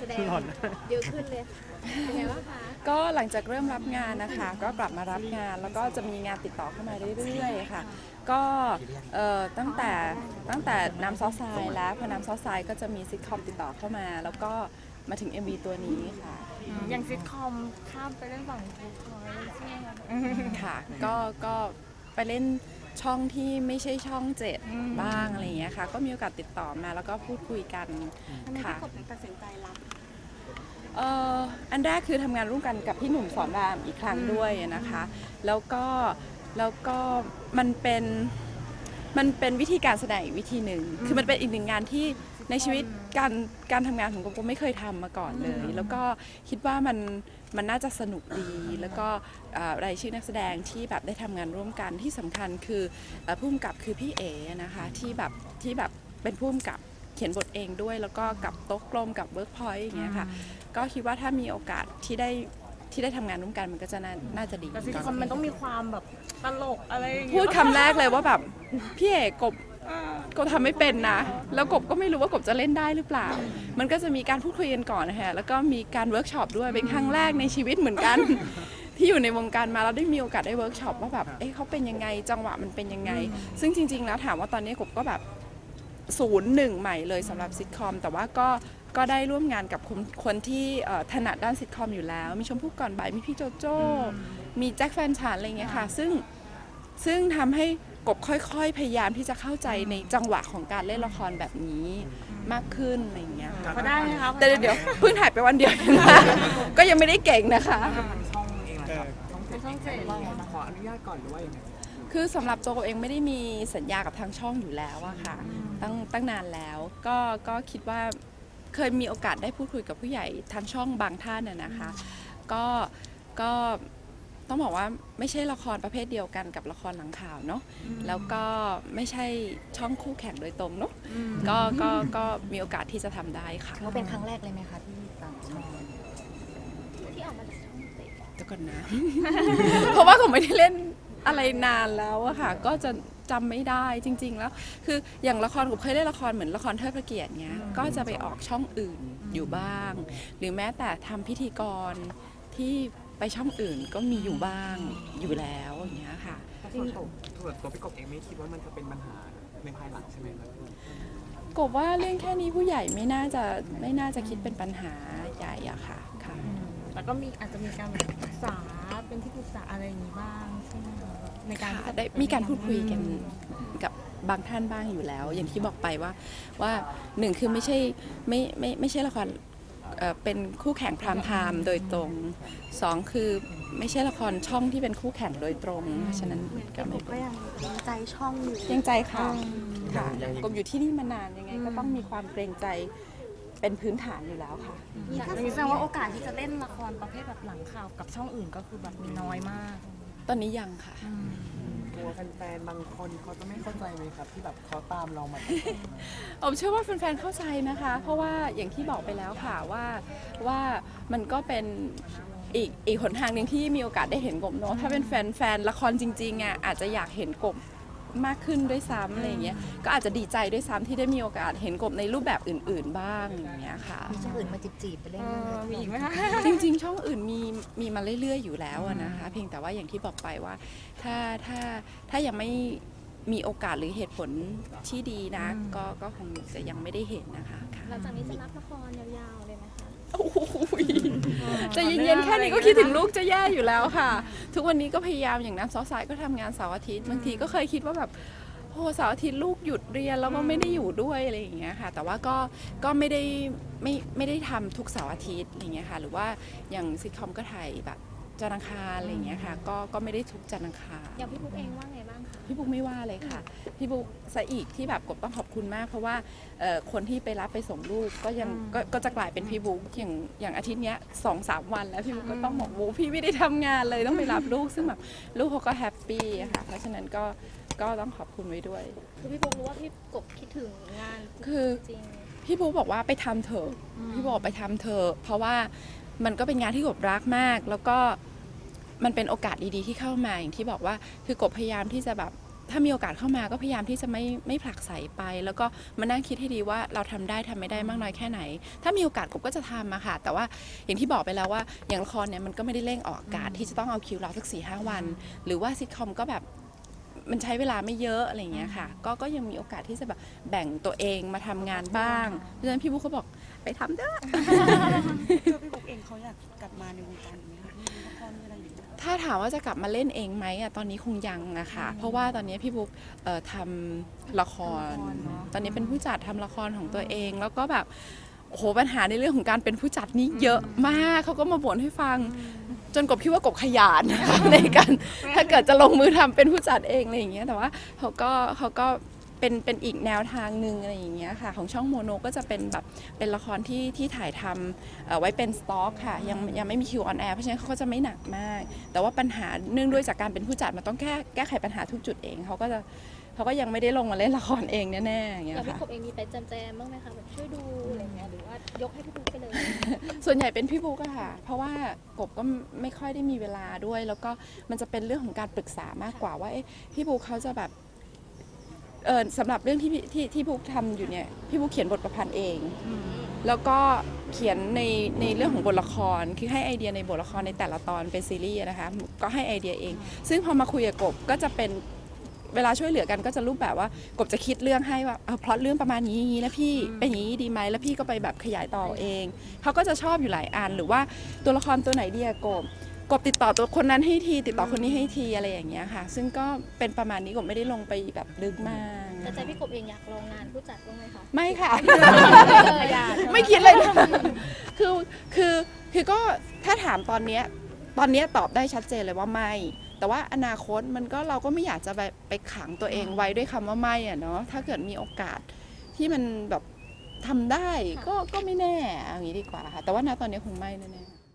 แสดงเยอะขึ้นเลยเป็นไงบ้างคะก็หลังจากเริ่มรับงานนะคะ ก็กลับมารับงานแล้วก็จะมีงานติดต่อเข้ามาเรื่อยๆค่ะ ก็เอ่อตั้งแต่ตั้งแต่น้ำซอสทรายแล้วพอน้ำซอสทรายก็จะมีซิทคอมติดต่อเข้ามา แล้วก็มาถึง MV ตัวนี้ค่ะ อย่างซิทคอมข้ามไปเล่นฝั่งทูคอยใช่ไหมคะ ค่ะ ก็ ก็ไปเล่น ช่องที่ไม่ใช่ช่องเจ็ดอืมบ้างอะไรอย่างเงี้ยค่ะ ก็มีโอกาสติดต่อมาแล้วก็พูดคุยกันทำไมค่ะพี่กบถึงตัดสินใจรับเอ่ออันแรกคือทำงานร่วมกันกับพี่หนุ่มสอนรามอีกครั้งด้วยนะคะ แล้วก็แล้วก็มันเป็น มันเป็นวิธีการแสดงอีกวิธีหนึ่ง คือมันเป็นอีกหนึ่งงานที่ในชีวิตการการทำงานของกบก็ไม่เคยทำมาก่อนเลย แล้วก็คิดว่ามันมันน่าจะสนุกดี แล้วก็เอ่อรายชื่อนักแสดงที่แบบได้ทำงานร่วมกันที่สำคัญคือเอ่อผู้กำกับคือพี่เอ๋นะคะที่แบบที่แบบเป็นผู้กำกับเขียนบทเองด้วย แล้วก็กับโต๊ะกลมกับเวิร์กพอยต์อย่างเงี้ยค่ะ ก็คิดว่าถ้ามีโอกาสที่ได้ ที่ได้ทำงานร่วมกันมันก็จะน่าน่าจะดี แต่ซิทคอมมันต้องมีความแบบตลกอะไรอย่างเงี้ยพูดคำแรกเลยว่าแบบพี่เอกกบกบทำไม่เป็นนะ แล้วกบก็ไม่รู้ว่ากบจะเล่นได้หรือเปล่า มันก็จะมีการพูดคุยกันก่อนนะคะแล้วก็มีการเวิร์กช็อปด้วยเป็นครั้งแรกในชีวิตเหมือนกัน ที่อยู่ในวงการมาแล้วได้มีโอกาสได้เวิร์กช็อปว่าแบบเอ๊ะเขาเป็นยังไงจังหวะมันเป็นยังไง ซึ่งจริง ๆ แล้วถามว่าตอนนี้กบก็แบบศูนย์หนึ่งใหม่เลยสำหรับซิทคอม แต่ว่าก็ก็ได้ร่วมงานกับคนคนที่เอ่อถนัดด้านซิทคอมอยู่แล้ว มีชมพู่ก่อนบ่ายมีพี่โจโจ้ มีแจ็คแฟนฉันอะไรเงี้ยค่ะ ซึ่งซึ่งทำให้กบค่อยๆ พยายามที่จะเข้าใจในจังหวะของการเล่นละครแบบนี้มากขึ้นอะไรเงี้ยค่ะพอได้ไหมคะแต่เดี๋ยวเพิ่งถ่ายไปวันเดียวเองนะก็ยังไม่ได้เก่งนะคะ ช่องเองนะครับช่องเป็นช่องเจ็ดขออนุญาตก่อนหรือว่ายังไงคือสำหรับตัวกบเองไม่ได้มีสัญญากับทางช่องอยู่แล้วอะค่ะตั้งตั้งนานแล้ว ก็ก็คิดว่า เคยมีโอกาสได้พูดคุยกับผู้ใหญ่ทางช่องบางท่านน่ะนะคะ ก็ก็ต้องบอกว่าไม่ใช่ละครประเภทเดียวกันกับละครหลังข่าวเนาะแล้วก็ไม่ใช่ช่องคู่แข่งโดยตรงเนาะก็ก็ก็มีโอกาสที่จะทำได้ค่ะถือว่าเป็นครั้งแรกเลยไหมคะที่ต่างช่องที่ออกมาจากช่องเจ็ดเดี๋ยวก่อนนะ เพราะว่าผมไม่ได้เล่นอะไรนานแล้วอะค่ะ ก็จะ จำไม่ได้จริง ๆ แล้ว คืออย่างละครผมเคยเล่นละครเหมือนละครเทิดพระเกียรติเงี้ยก็จะไปออกช่องอื่นอยู่บ้าง หรือแม้แต่ทำพิธีกรที่ไปช่องอื่นก็มีอยู่บ้างอยู่แล้วอย่างเงี้ยค่ะ ส่วนตัวส่วนตัวพี่กบเองไม่คิดว่ามันจะเป็นปัญหาในภายหลังใช่ไหมครับกบว่าเรื่องแค่นี้ผู้ใหญ่ไม่น่าจะไม่น่าจะคิดเป็นปัญหาใหญ่อะค่ะค่ะ แล้วก็มีอาจจะมีการแบบปรึกษาเป็นที่ปรึกษาอะไรอย่างนี้บ้างใช่ไหมคะ ในการที่ค่ะจะได้มีการพูดคุยกันกับบางท่านบ้างอยู่แล้ว อย่างที่บอกไปว่าว่าหนึ่งคือไม่ใช่ไม่ไม่ไม่ใช่ละครเอ่อเป็นคู่แข่งพรามไทม์โดยตรงสองคือไม่ใช่ละครช่องที่เป็นคู่แข่งโดยตรงเพราะฉะนั้นก็ไม่ก็ยังเกรงใจช่องอยู่เกรงใจค่ะค่ะกบอยู่ที่นี่มานานยังไงก็ต้องมีความเกรงใจเป็นพื้นฐานอยู่แล้วค่ะอย่างนี้แสดงว่าโอกาสที่จะเล่นละครประเภทแบบหลังข่าวกับช่องอื่นก็คือแบบมีน้อยมาก ตอนนี้ยังค่ะ กลัวแฟนๆบางคนเขาจะไม่เข้าใจไหมครับ ที่แบบเขาตามเรามาตั้งแต่ผมเชื่อว่าแฟนๆเข้าใจนะคะ เพราะว่าอย่างที่บอกไปแล้วค่ะว่าว่ามันก็เป็นอีกอีกหนทางหนึ่งที่มีโอกาสได้เห็นกบเนาะถ้าเป็นแฟนแฟนละครจริงๆอะอาจจะอยากเห็นกบ มากขึ้นด้วยซ้ำอะไรอย่างเงี้ยก็อาจจะดีใจด้วยซ้ำที่ได้มีโอกาสเห็นกบในรูปแบบอื่น ๆ บ้างอย่างเงี้ยค่ะ มีช่องอื่นมาจีบๆไปเล่นเอด้วยไหมอมีอีกไหมคะ จริงๆ ช่องอื่นมีมีมาเรื่อยๆอยู่แล้วอะนะคะ เพียงแต่ว่าอย่างที่บอกไปว่า ถ้าถ้าถ้ายังไม่ มีโอกาสหรือเหตุผลที่ดีนะ ก็ก็คงจะยังไม่ได้เห็นนะคะค่ะหลังจากนี้จะรับละครยาวๆเลยไหมคะโอ้โหจะเย็นๆแค่นี้ก็คิดถึงลูกจะแย่อยู่แล้วค่ะ ทุกวันนี้ก็พยายามอย่างน้ำซอสสายก็ทำงานเสาร์อาทิตย์บางทีก็เคยคิดว่าแบบโอ้เสาร์อาทิตย์ลูกหยุดเรียนแล้วก็ไม่ได้อยู่ด้วยอะไรอย่างเงี้ยค่ะ แต่ว่าก็ก็ไม่ได้ไม่ไม่ได้ทำทุกเสาร์อาทิตย์อะไรอย่างเงี้ยค่ะ หรือว่าอย่างซิทคอมก็ถ่ายแบบจันทร์อังคารอะไรอย่างเงี้ยค่ะ ก็ก็ไม่ได้ทุกจันทร์อังคารอย่างพี่ปุ๊กเองว่าไงบ้างคะ พี่บุ๊กไม่ว่าเลยค่ะ พี่บุ๊กซะอีกที่แบบกบต้องขอบคุณมาก เพราะว่าเอ่อคนที่ไปรับไปส่งลูกก็ยังก็ก็จะกลายเป็นพี่บุ๊กอย่างอย่างอาทิตย์เนี้ยสองสามวันแล้วพี่บุ๊กก็ต้องบอกโว้พี่ไม่ได้ทำงานเลยต้องไปรับลูกซึ่งแบบลูกเขาก็แฮปปี้อะค่ะเพราะฉะนั้นก็ก็ต้องขอบคุณไว้ด้วย คือพี่ปุ๊กรู้ว่าพี่กบคิดถึงงานคือ จริง พี่บุ๊กบอกว่าไปทำเถอะ พี่บอกไปทำเถอะเพราะว่ามันก็เป็นงานที่กบรักมาก แล้วก็ มันเป็นโอกาสดีๆที่เข้ามาอย่างที่บอกว่าคือกบพยายามที่จะแบบทถ้ามีโอกาสเข้ามาก็พยายามที่จะไม่ไม่ผลักใสไป แล้วก็มานั่งคิดให้ดีว่าเราทำได้ทำไม่ได้มากน้อยแค่ไหน ถ้ามีโอกาสกบก็จะทำอะค่ะ แต่ว่าอย่างที่บอกไปแล้วว่าอย่างละครเนี่ยมันก็ไม่ได้เร่งออกอากาศที่จะต้องเอาคิวเราสักสี่ห้าวัน หรือว่าซิทคอมก็แบบมันใช้เวลาไม่เยอะอะไรอย่างเงี้ยค่ะ ก็ก็ยังมีโอกาสที่จะแบบแบ่งตัวเองมาทำงานบ้าง เพราะฉะนั้นพี่บุ๊คเขาบอกไปทำเด้อตัวพี่บุ๊กเองเขาอยากกลับมาในวงการไหม ถ้าถามว่าจะกลับมาเล่นเองไหมอะตอนนี้คงยังอะค่ะ เพราะว่าตอนนี้พี่บุ๊กเอ่อทำละคร ตอนนี้เป็นผู้จัดทำละครของตัวเอง แล้วก็แบบโอ้โหปัญหาในเรื่องของการเป็นผู้จัดนี่เยอะมากเขาก็มาบ่นให้ฟัง จนกบคิดว่ากบขยานนะคะในการถ้าเกิดจะลงมือทำเป็นผู้จัดเองอะไรอย่างเงี้ยแต่ว่าเขาก็เขาก็ เป็นเป็นอีกแนวทางหนึ่งอะไรอย่างเงี้ยค่ะ ของช่องโมโนก็จะเป็นแบบเป็นละครที่ที่ถ่ายทำเอ่อไว้เป็นสต็อกค่ะ ยังยังไม่มีคิวออนแอร์เพราะฉะนั้นเขาก็จะไม่หนักมาก แต่ว่าปัญหาเนื่องด้วยจากการเป็นผู้จัดมันต้องแก้แก้ไขปัญหาทุกจุดเองเขาก็จะเขาก็ยังไม่ได้ลงมาเล่นละครเองแน่ๆอย่างอเงี้ย่างยพี่ค่ะกบเองมีไปแจมๆบ้างไหมคะแบบช่วยดูอะไรเงี้ยหรือว่ายกให้พี่บุ๊กไปเลย ส่วนใหญ่เป็นพี่บุ๊กอะค่ะ เพราะว่ากบก็ไม่ค่อยได้มีเวลาด้วย แล้วก็มันจะเป็นเรื่องของการปรึกษามากกว่าว่าเอ๊ะพี่บุ๊กเขาจะแบบ เออสำหรับเรื่องที่พี่ที่ที่บุ๊กทำอยู่เนี่ยพี่บุ๊กเขียนบทประพันธ์เอง แล้วก็เขียนในในเรื่องของบทละครคือให้ไอเดียในบทละครในแต่ละตอนเป็นซีรีส์อะนะคะก็ให้ไอเดียเอง ซึ่งพอมาคุยกับกบก็จะเป็นเวลาช่วยเหลือกันก็จะรูปแบบว่ากบจะคิดเรื่องให้ว่าเออพล็อตเรื่องประมาณนี้อย่างนี้นะพี่เป็นอย่างนี้ดีไหมแล้วพี่ก็ไปแบบขยายต่อเองเขาก็จะชอบอยู่หลายอันหรือว่าตัวละครตัวไหนดีอะกบ กบติดต่อตัวคนนั้นให้ทีติดต่อคนนี้ให้ทีอะไรอย่างเงี้ยค่ะ ซึ่งก็เป็นประมาณนี้กบไม่ได้ลงไปแบบลึกมาก แต่ใจพี่กบเองอยากลองงานผู้จัดบ้างไหมคะไม่ค่ะ ไม่คิดเลยนะคือคือคือก็ถ้าถามตอนเนี้ยตอนเนี้ยตอบได้ชัดเจนเลยว่าไม่ แต่ว่าอนาคตมันก็เราก็ไม่อยากจะไปไปขังตัวเองไว้ด้วยคำว่าไม่อะเนาะถ้าเกิดมีโอกาสที่มันแบบทำได้ก็ก็ไม่แน่เอางี้ดีกว่าค่ะ แต่ว่าณตอนนี้คงไม่แน่ๆ